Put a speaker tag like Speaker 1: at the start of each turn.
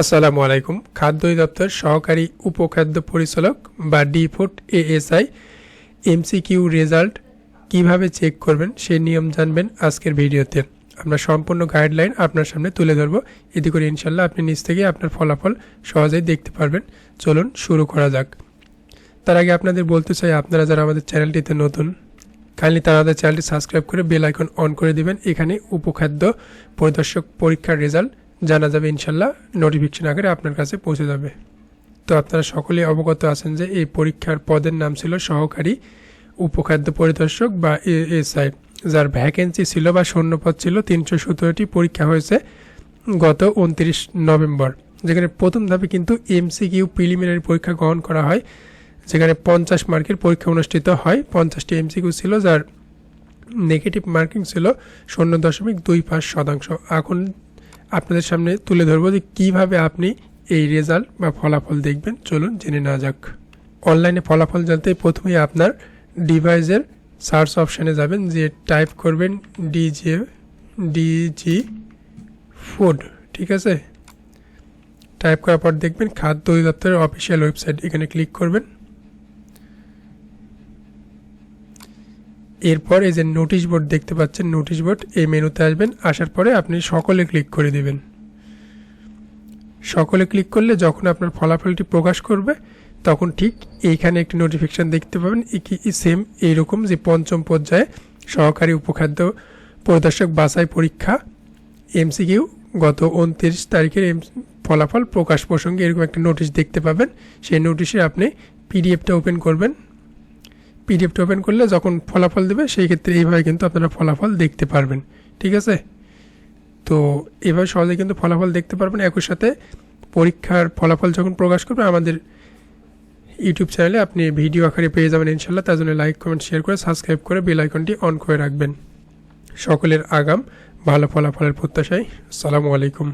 Speaker 1: আসসালামু আলাইকুম। খাদ্য দপ্তর সহকারী উপখাদ্য পরিচালক বা ডিফুড এএসআই এমসিকিউ রেজাল্ট কীভাবে চেক করবেন সেই নিয়ম জানবেন আজকের ভিডিওতে। আমরা সম্পূর্ণ গাইডলাইন আপনার সামনে তুলে ধরবো। এতে করে ইনশাল্লাহ আপনি নিজ থেকে আপনার ফলাফল সহজেই দেখতে পারবেন। চলুন শুরু করা যাক। তার আগে আপনাদের বলতে চাই, আপনারা যারা আমাদের চ্যানেলটিতে নতুন, কাইন্ডলি তারা আমাদের চ্যানেলটি সাবস্ক্রাইব করে বেল আইকন অন করে দিবেন। এখানে উপখাদ্য পরিদর্শক পরীক্ষার রেজাল্ট জানা যাবে ইনশাল্লাহ নোটিফিকেশন আকারে আপনার কাছে পৌঁছে যাবে। তো আপনারা সকলেই অবগত আছেন যে এই পরীক্ষার পদের নাম ছিল সহকারী উপখাদ্য পরিদর্শক বা এএসআই যার ভ্যাকেন্সি ছিল বা শূন্যপদ ছিল তিনশো সতেরোটি পরীক্ষা হয়েছে গত উনত্রিশ নভেম্বর। যেখানে প্রথম ধাপে কিন্তু এমসিকিউ প্রিলিমিনারি পরীক্ষা গ্রহণ করা হয়, যেখানে পঞ্চাশ মার্কের পরীক্ষা অনুষ্ঠিত হয়। পঞ্চাশটি এমসিকিউ ছিল, যার নেগেটিভ মার্কিং ছিল শূন্য দশমিক দুই পাঁচ শতাংশ। এখন আপনাদের সামনে তুলে ধরবো যে কীভাবে আপনি এই রেজাল্ট বা ফলাফল দেখবেন। চলুন জেনে না যাক। অনলাইনে ফলাফল জানতে প্রথমেই আপনার ডিভাইসের সার্চ অপশানে যাবেন, যে টাইপ করবেন ডিজে ডিজি ফুড ঠিক আছে? টাইপ করার পর দেখবেন খাদ্য অধিদপ্তরের অফিসিয়াল ওয়েবসাইট এখানে ক্লিক করবেন। এরপর এই যে নোটিশ বোর্ড দেখতে পাচ্ছেন নোটিশ বোর্ড এই মেনুতে আসবেন, আসার পরে আপনি সকলে ক্লিক করে দিবেন। সকলে ক্লিক করলে যখন আপনার ফলাফলটি প্রকাশ করবে, তখন ঠিক এইখানে একটি নোটিফিকেশান দেখতে পাবেন সেম এইরকম যে পঞ্চম পর্যায়ে সহকারী উপখাদ্য প্রদর্শক বাছাই পরীক্ষা এমসিকিউ গত উনত্রিশ তারিখের এম ফলাফল প্রকাশ প্রসঙ্গে এরকম একটা নোটিশ দেখতে পাবেন। সেই নোটিশে আপনি পিডিএফটা ওপেন করবেন। পিডিএফটা ওপেন করলে যখন ফলাফল দেবে, সেই ক্ষেত্রে এইভাবে কিন্তু আপনারা ফলাফল দেখতে পারবেন। ঠিক আছে? তো এভাবে সহজে কিন্তু ফলাফল দেখতে পারবেন। একই সাথে পরীক্ষার ফলাফল যখন প্রকাশ করবে, আমাদের ইউটিউব চ্যানেলে আপনি ভিডিও আকারে পেয়ে যাবেন ইনশাল্লাহ তার জন্য লাইক কমেন্ট শেয়ার করে সাবস্ক্রাইব করে বেল আইকনটি অন করে রাখবেন। সকলের আগাম ভালো ফলাফলের প্রত্যাশায়। আসসালামু আলাইকুম।